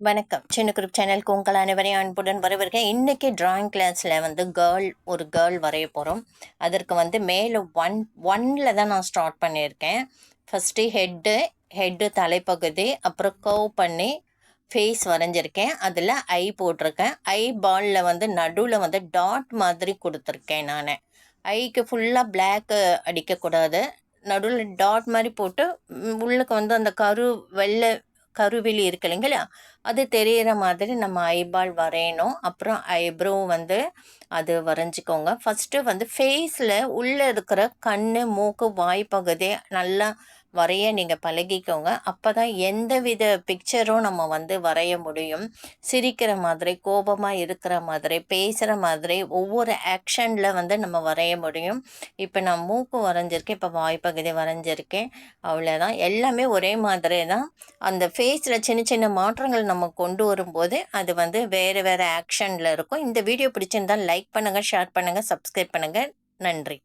வணக்கம். சின்ன குரூப் சேனலுக்கு உங்கள் அனைவரையும் அன்புடன் வரவிருக்கேன் இன்றைக்கி ட்ராயிங் கிளாஸில் வந்து கேர்ள் ஒரு கேர்ள் வரைய போகிறோம் அதற்கு வந்து மேலே ஒன் ஒன்னில் தான் நான் ஸ்டார்ட் பண்ணியிருக்கேன். ஃபஸ்ட்டு ஹெட்டு ஹெட்டு தலைப்பகுதி அப்புறம் கர்வ் பண்ணி ஃபேஸ் வரைஞ்சிருக்கேன். அதில் ஐ போட்டிருக்கேன். ஐ பாலில் வந்து நடுவில் வந்து டாட் மாதிரி கொடுத்துருக்கேன் நான். ஐக்கு ஃபுல்லாக பிளாக்கு அடிக்கக்கூடாது. நடுவில் டாட் மாதிரி போட்டு உள்ளுக்கு வந்து அந்த கரு வெள்ளை கருவில் இருக்கு இல்லைங்களா? அது தெரியிற மாதிரி நம்ம ஐபால் வரையணும். அப்புறம் ஐப்ரோ வந்து அது வரைஞ்சிக்கோங்க. ஃபஸ்ட்டு வந்து ஃபேஸில் உள்ளே இருக்கிற கண் மூக்கு வாய் பகுதி நல்லா வரைய நீங்கள் பழகிக்கோங்க. அப்போ தான் எந்த வித பிக்சரும் நம்ம வந்து வரைய முடியும். சிரிக்கிற மாதிரி கோபமாக இருக்கிற மாதிரி பேசுகிற மாதிரி ஒவ்வொரு ஆக்ஷனில் வந்து நம்ம வரைய முடியும். இப்போ நான் மூக்கு வரைஞ்சிருக்கேன் இப்போ வாய்ப்பகுதி வரைஞ்சிருக்கேன். அவ்வளோதான் எல்லாமே ஒரே மாதிரி தான் அந்த ஃபேஸில் சின்ன சின்ன மாற்றங்கள் நம்ம கொண்டு வரும்போது அது வந்து வேறு வேறு ஆக்ஷனில் இருக்கும். இந்த வீடியோ பிடிச்சிருந்தால் லைக் பண்ணுங்கள் ஷேர் பண்ணுங்கள் சப்ஸ்கிரைப் பண்ணுங்கள் நன்றி.